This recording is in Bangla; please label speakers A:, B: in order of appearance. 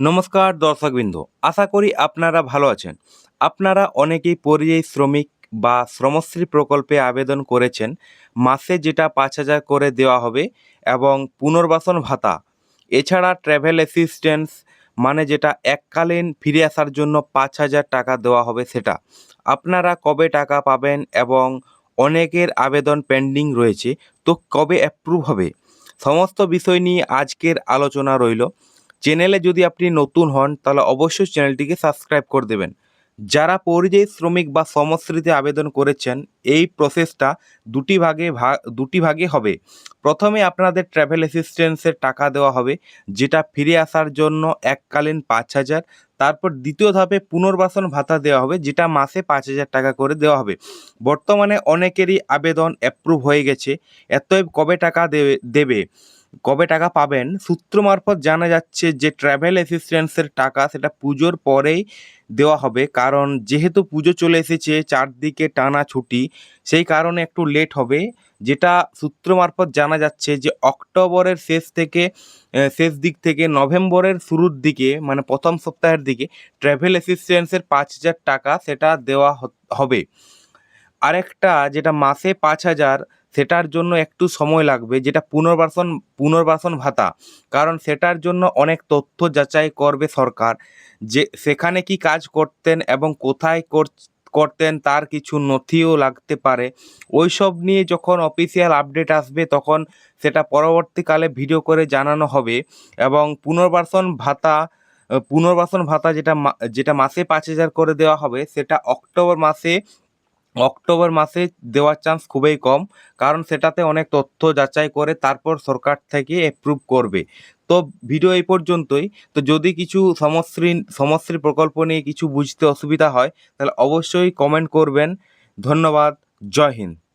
A: নমস্কার, দর্শকবৃন্দ। আশা করি আপনারা ভালো আছেন। আপনারা অনেকেই পরিযায়ী শ্রমিক বা শ্রমশ্রী প্রকল্পে আবেদন করেছেন। মাসে যেটা পাঁচ হাজার করে দেওয়া হবে এবং পুনর্বাসন ভাতা। এছাড়া ট্র্যাভেল অ্যাসিস্ট্যান্স মানে যেটা এককালীন ফিরে আসার জন্য পাঁচ হাজার টাকা দেওয়া হবে সেটা। আপনারা কবে টাকা পাবেন এবং অনেকের আবেদন পেন্ডিং রয়েছে। তো কবে অ্যাপ্রুভ হবে? সমস্ত বিষয় নিয়ে আজকের আলোচনা রইল। চ্যানেলে যদি আপনি নতুন হন, তাহলে অবশ্যই চ্যানেলটিকে সাবস্ক্রাইব করে দেবেন। যারা পরিযায়ী শ্রমিক বা সমশ্রীতে আবেদন করেছেন, এই প্রসেসটা দুটি ভাগে দুটি ভাগে হবে। প্রথমে আপনাদের ট্রাভেল অ্যাসিস্ট্যান্সের টাকা দেওয়া হবে, যেটা ফিরে আসার জন্য এককালীন পাঁচ হাজার। তারপর দ্বিতীয় ধাপে পুনর্বাসন ভাতা দেওয়া হবে, যেটা মাসে পাঁচ হাজার টাকা করে দেওয়া হবে। বর্তমানে অনেকেরই আবেদন অ্যাপ্রুভ হয়ে গেছে, এতএব কবে টাকা দেবে? কবে টাকা পাবেন? সূত্র মারফত জানা যাচ্ছে যে ট্রাভেল অ্যাসিস্ট্যান্সের টাকা সেটা পুজোর পরেই দেওয়া হবে। কারণ যেহেতু পুজো চলে এসেছে, চারদিকে টানা ছুটি, সেই কারণে একটু লেট হবে। যেটা সূত্র মারফত জানা যাচ্ছে যে, অক্টোবরের শেষ থেকে শেষ দিক থেকে, নভেম্বরের শুরুর দিকে মানে প্রথম সপ্তাহের দিকে ট্রাভেল অ্যাসিস্ট্যান্সের পাঁচ হাজার টাকা সেটা দেওয়া হবে। আরেকটা যেটা মাসে পাঁচ হাজার সেটার জন্য একটু সময় লাগবে, যেটা পুনর্বাসন পুনর্বাসন ভাতা। কারণ সেটার জন্য অনেক তথ্য যাচাই করবে সরকার, যে সেখানে কি কাজ করতেন এবং কোথায় কর- করতেন তার কিছু নথিও লাগতে পারে। ওই সব নিয়ে যখন অফিসিয়াল আপডেট আসবে, তখন সেটা পরবর্তীকালে ভিডিও করে জানানো হবে এবং পুনর্বাসন ভাতা পুনর্বাসন ভাতা যেটা যেটা মাসে পাঁচ হাজার করে দেওয়া হবে, সেটা অক্টোবর মাসে অক্টোবর মাসে দেওয়ার চান্স খুবই কম, কারণ সেটাতে অনেক তথ্য যাচাই করে তারপর সরকার থেকে অ্যাপ্রুভ করবে। তো ভিডিও এই পর্যন্তই। তো যদি কিছু সমশ্রী সমশ্রী প্রকল্প নিয়ে কিছু বুঝতে অসুবিধা হয়, তাহলে অবশ্যই কমেন্ট করবেন। ধন্যবাদ। জয় হিন্দ।